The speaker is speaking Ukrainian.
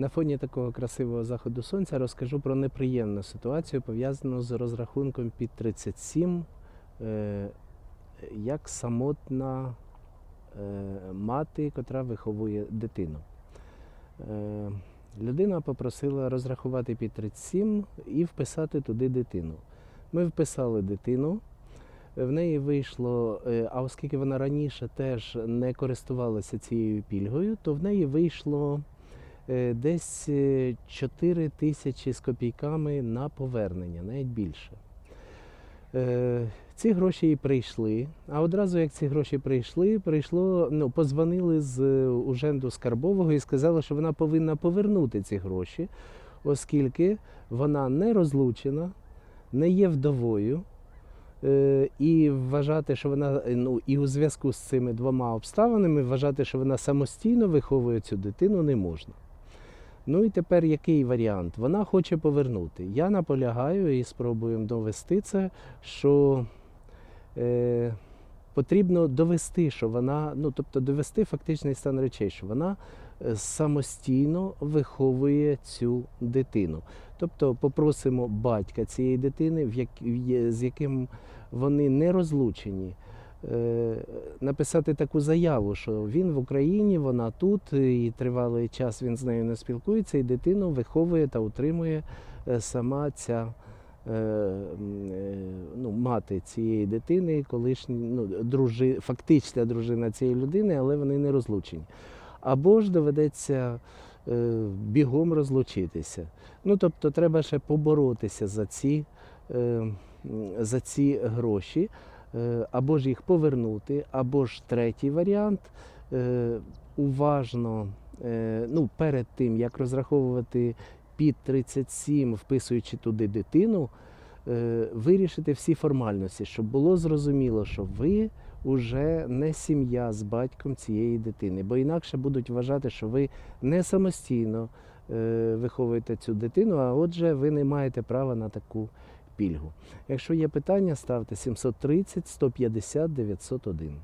На фоні такого красивого заходу сонця розкажу про неприємну ситуацію, пов'язану з розрахунком під 37, е, як самотна е, мати, котра виховує дитину. Е, Людина попросила розрахувати під 37 і вписати туди дитину. Ми вписали дитину. В неї вийшло, а оскільки вона раніше теж не користувалася цією пільгою, то в неї вийшло десь е, 4 тисячі з копійками на повернення, навіть більше. Е, Ці гроші їй прийшли. А одразу, як ці гроші прийшли, прийшло, ну, позвонили з е, Уженду Скарбового і сказали, що вона повинна повернути ці гроші, оскільки вона не розлучена, не є вдовою. Е, І вважати, що вона е, ну і у зв'язку з цими двома обставинами вважати, що вона самостійно виховує цю дитину, не можна. Ну і тепер який варіант? Вона хоче повернути. Я наполягаю і спробуємо довести це, що е, потрібно довести, що вона, ну тобто довести фактичний стан речей, що вона е, самостійно виховує цю дитину. Тобто попросимо батька цієї дитини, в як, з яким вони не розлучені. Е, Написати таку заяву, що він в Україні, вона тут, і тривалий час він з нею не спілкується, і дитину виховує та утримує е, сама ця е, ну, мати цієї дитини, колишня ну, дружи, фактична дружина цієї людини, але вони не розлучені. Або ж доведеться бігом розлучитися. Ну, тобто, треба ще поборотися за ці, за ці гроші, або ж їх повернути, або ж третій варіант. Е, уважно, е, ну, перед тим, як розраховувати під 37, вписуючи туди дитину, е, вирішити всі формальності, щоб було зрозуміло, що ви вже не сім'я з батьком цієї дитини, бо інакше будуть вважати, що ви не самостійно е, виховуєте цю дитину, а отже, ви не маєте права на таку пільгу. Якщо є питання, ставте 730 150 901.